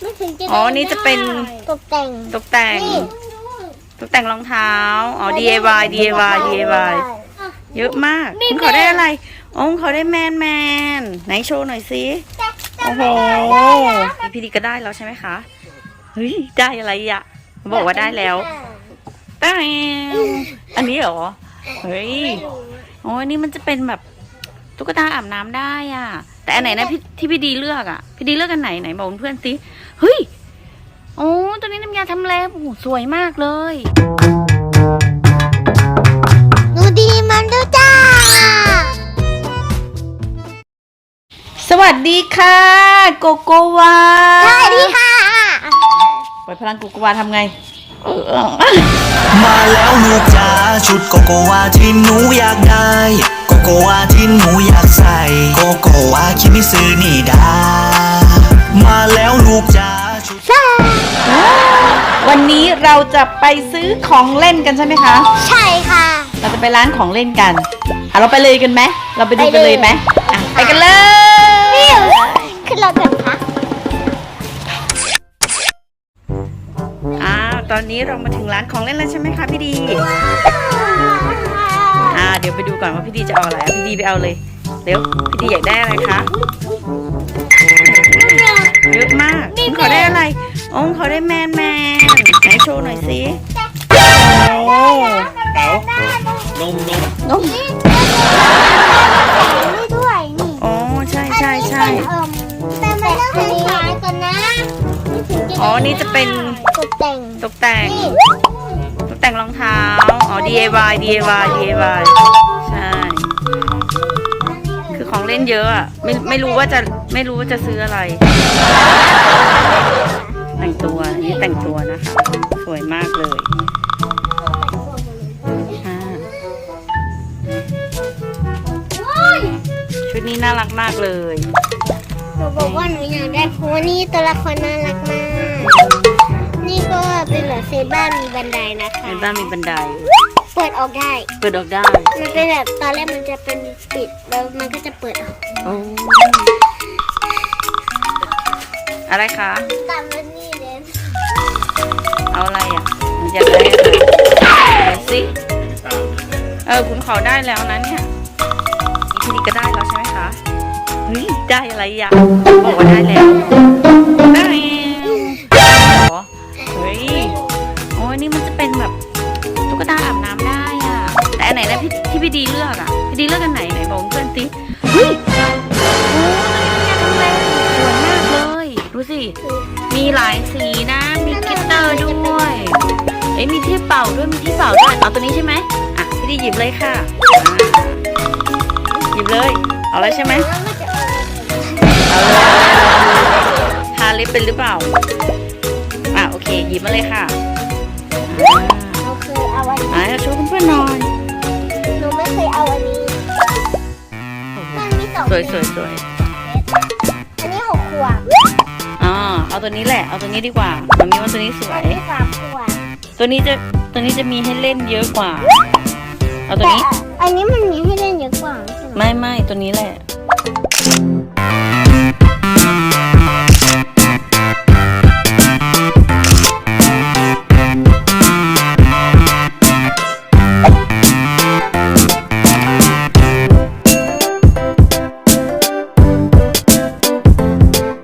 ไม่ถึงจะอ๋อนี่จะเป็น ตกแต่งตกแต่งนี่ตกแต่งรองเท้า อ๋อ DIY DIY DIY เยอะมากคุณเขาได้อะไรอ๋อคุณเขาได้แมนแมนไหนโชว์หน่อยสิโอ้โหพี่ดีก็ได้แล้วใช่ไหมคะเฮ้ยได้อะไรอะเขาบอกว่าได้แล้วแต่อันนี้เหรอเฮ้ยโอ้ยนี่มันจะเป็นแบบ ตุ๊กตาอาบน้ำได้อะ แต่อันไหนนะพี่ที่พี่ดีเลือกอะ พี่ดีเลือกอันไหนไหนบอกเพื่อนสิเฮ้ยโอ้ตัวนี้น้ำยาทำเล็บโอ้โหสวยมากเลยหนูดีมันด้วยจ้า สวัสดีค่ะ โกโกวาสวัสดีค่ะปล่อยพลังโกโกวาทำไงเออมาแล้วลูกจ๋าชุดโกโกวาที่หนูอยากได้ โกโกวาที่หนูอยากใส่ โกโกวาคิมิซึนี่ดา มาแล้วลูกจ๋าชุดวันนี้เราจะไปซื้อของเล่นกันใช่ไหมคะ ใช่ค่ะ เราจะไปร้านของเล่นกันอะเราไปเลยกันไหม เราไปดูกันเลยไหมอะไปกันเลยขึ้นรถกันค่ะอ้าวตอนนี้เรามาถึงร้านของเล่นแล้วใช่ไหมคะพี่ดีอ่าเดี๋ยวไปดูก่อนว่าพี่ดีจะเอาอะไรอะพี่ดีไปเอาเลยเร็วพี่ดีอยากได้อะไรคะเยอะมากคุณเขาได้อะไรอ๋อคุณเขาได้แมนแมนไหนโชว์หน่อยสิโอ้นมนมนมไม่ด้วยนี่อ๋อใช่ใช่ใช่แต่มันต้องใช้สายก่อนนะไม่ถึงจะอ๋อนี่จะเป็นตกแต่งตกแต่งนี่ตก แต่งรองเท้า อ๋อ DIY DIY DIY ใช่ คือของเล่นเยอะอะไม่ไม่รู้ว่าจะไม่รู้ว่าจะซื้ออะไร แต่งตัวนี่แต่งตัวนะคะ สวยมากเลยชุดนี้น่ารักมากเลย หนูบอกว่าหนูอยากได้เพราะว่านี่ตัวละครน่ารักมาก นี่ก็เป็นแบบเซบ้ามีบันไดนะคะ ในบ้านมีบันได เปิดออกได้ เปิดออกได้มันเป็นแบบตอนแรกมันจะเป็นปิดแล้วมันก็จะเปิดออกโอ้อะไรคะ ตามแล้วนี่เลยเอาอะไรอะมันจะได้อะไรเดี๋ยวสิเออคุณเขาได้แล้วนะเนี่ยอีพีนี้ก็ได้แล้วใช่ไหมคะเฮ้ยได้อะไรอะบอกว่าได้แล้ว ดีเลือกอะพี่ดีเลือกอันไหนไหนบอกเพื่อนสิเฮ้ยโอ้ยทำเล็บสวยมากเลยดูสิ มีหลายสีนะ มีกลิตเตอร์ด้วย เอ้ยมีที่เป่าด้วยมีที่เป่าด้วยเอาตัวนี้ใช่ไหมอะพี่ดีหยิบเลยค่ะอ่าหยิบเลยเอาแล้วใช่ไหมแล้วมันจะออกเอาเลยทาเล็บเป็นหรือเปล่าอะโอเคหยิบมาเลยค่ะ เราเคยเอาอันนี้อ่าอ่าโชว์เพื่อนๆหน่อ วยสวยสวยอันนี้หกขวบอ๋อเอาตัวนี้แหละ เอาตัวนี้ดีกว่ามันมีว่าตัวนี้สวอันย นี้สามขวบตัวนี้จะตัวนี้จะมีให้เล่นเยอะกว่า เอาตัวแต่นี้ อันนี้มันมีให้เล่นเยอะกว่าใช่ไหมไม่ไม่ตัวนี้แหละ